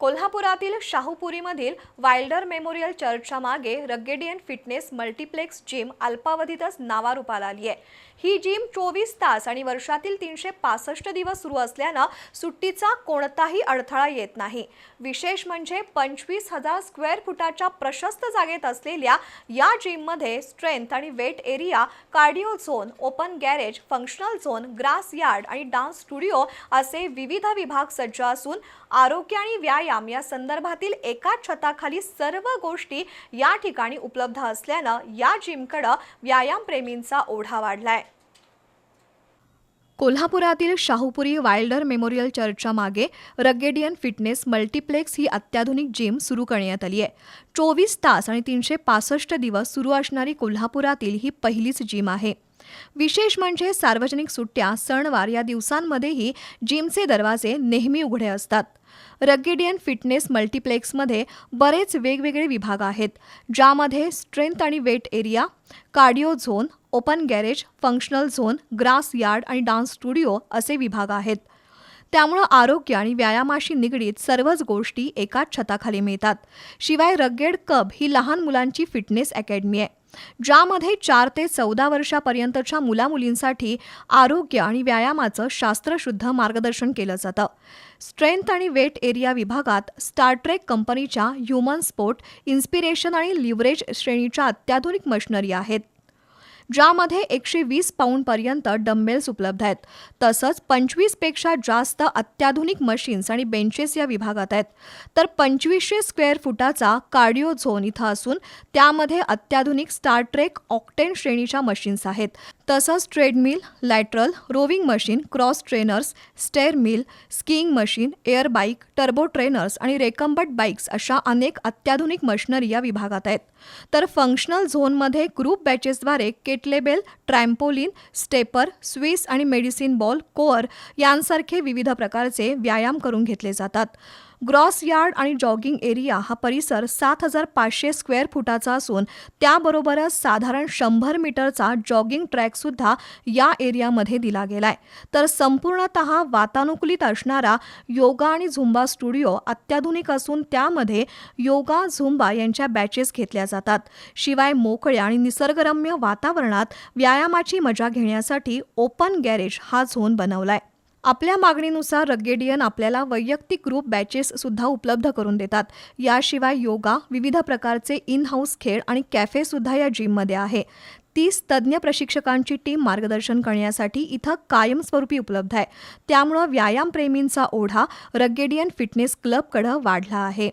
कोल्हापुरातील शाहूपुरीमधील वाईल्डर मेमोरियल चर्चच्या मागे रगेडियन फिटनेस मल्टिप्लेक्स जिम अल्पावधीतच नावारूपाला आली आहे. ही जिम चोवीस तास आणि वर्षातील तीनशे पासष्ट दिवस सुरू असल्यानं सुट्टीचा कोणताही अडथळा येत नाही. विशेष म्हणजे पंचवीस हजार स्क्वेअर फुटाच्या प्रशस्त जागेत असलेल्या या जिममध्ये स्ट्रेंथ आणि weight area cardio zone open garage functional zone grass yard आणि डान्स स्टुडिओ असे विविध विभाग सज्ज असून आरोग्य आणि व्यायाम या संदर्भातील एकाच छताखाली सर्व गोष्टी या ठिकाणी उपलब्ध असल्यानं या जिमकडं व्यायामप्रेमींचा ओढा वाढलाय. कोल्हापुरातील शाहूपुरी वाइल्डर मेमोरियल चर्चच्या मागे रगेडियन फिटनेस मल्टीप्लेक्स ही अत्याधुनिक जिम सुरू करण्यात आली आहे. चोवीस तास आणि तीनशे पासष्ट दिवस सुरू असणारी कोल्हापुरातील ही पहिलीच जिम आहे. विशेष म्हणजे सार्वजनिक सुट्ट्या सणवार या दिवसांमध्येही जिमचे दरवाजे नेहमी उघडे असतात. रगिडियन फिटनेस मल्टिप्लेक्समध्ये बरेच वेगवेगळे विभाग आहेत ज्यामध्ये स्ट्रेंथ आणि weight area cardio zone open garage functional zone grass yard आणि डान्स स्टुडिओ असे विभाग आहेत. त्यामुळं आरोग्य आणि व्यायामाशी निगडीत सर्वच गोष्टी एकाच छताखाली मिळतात. शिवाय रगेड कब ही लहान मुलांची फिटनेस अकॅडमी आहे. ज्यामध्ये चार ते चौदा वर्षापर्यंतच्या मुलामुलींसाठी आरोग्य आणि व्यायामाचं शास्त्रशुद्ध मार्गदर्शन केलं जातं. स्ट्रेंथ आणि वेट एरिया विभागात स्टारट्रेक कंपनीच्या ह्युमन स्पोर्ट इन्स्पिरेशन आणि लिव्हरेज श्रेणीच्या अत्याधुनिक मशिनरी आहेत. ज्यामध्ये एकशे वीस पाऊंडपर्यंत डम्बेल्स उपलब्ध आहेत. तसंच पंचवीसपेक्षा जास्त अत्याधुनिक मशीन्स आणि बेंचेस या विभागात आहेत. तर पंचवीसशे स्क्वेअर फुटाचा कार्डिओ झोन इथं असून त्यामध्ये अत्याधुनिक स्टार ट्रेक ऑक्टेन श्रेणीच्या मशीन्स आहेत. तसंच treadmill lateral rowing machine cross trainers stair mill skiing machine air bike turbo trainers आणि रेकम्बट बाईक्स अशा अनेक अत्याधुनिक मशिनरी या विभागात आहेत. तर फंक्शनल झोनमध्ये ग्रुप बॅचेसद्वारे केटलेबेल ट्रॅम्पोलिन स्टेपर स्विस आणि मेडिसिन बॉल कोअर यांसारखे विविध प्रकारचे व्यायाम करून घेतले जातात. ग्रॉस यार्ड आणि जॉगिंग एरिया हा परिसर सात हजार पाचशे स्क्वेअर फुटाचा असून त्याबरोबरच साधारण शंभर मीटरचा जॉगिंग ट्रॅकसुद्धा या एरियामध्ये दिला गेलाय. तर संपूर्णत वातानुकूलित असणारा योगा आणि झुंबा स्टुडिओ अत्याधुनिक असून त्यामध्ये योगा झुंबा यांच्या बॅचेस घेतल्या जातात. शिवाय मोकळ्या आणि निसर्गरम्य वातावरणात व्यायामाची मजा घेण्यासाठी ओपन गॅरेज हा झोन बनवलाय. आपल्या मागणीनुसार रगेडियन आपल्याला वैयक्तिक ग्रुप बॅचेस सुद्धा उपलब्ध करून देतात. याशिवाय योगा विविध प्रकारचे इन हाऊस खेळ आणि कॅफे सुद्धा या जिममध्ये आहे. तीस तज्ज्ञ प्रशिक्षकांची टीम मार्गदर्शन करण्यासाठी इथं कायमस्वरूपी उपलब्ध आहे. त्यामुळं व्यायामप्रेमींचा ओढा रगेडियन फिटनेस क्लबकडं वाढला आहे.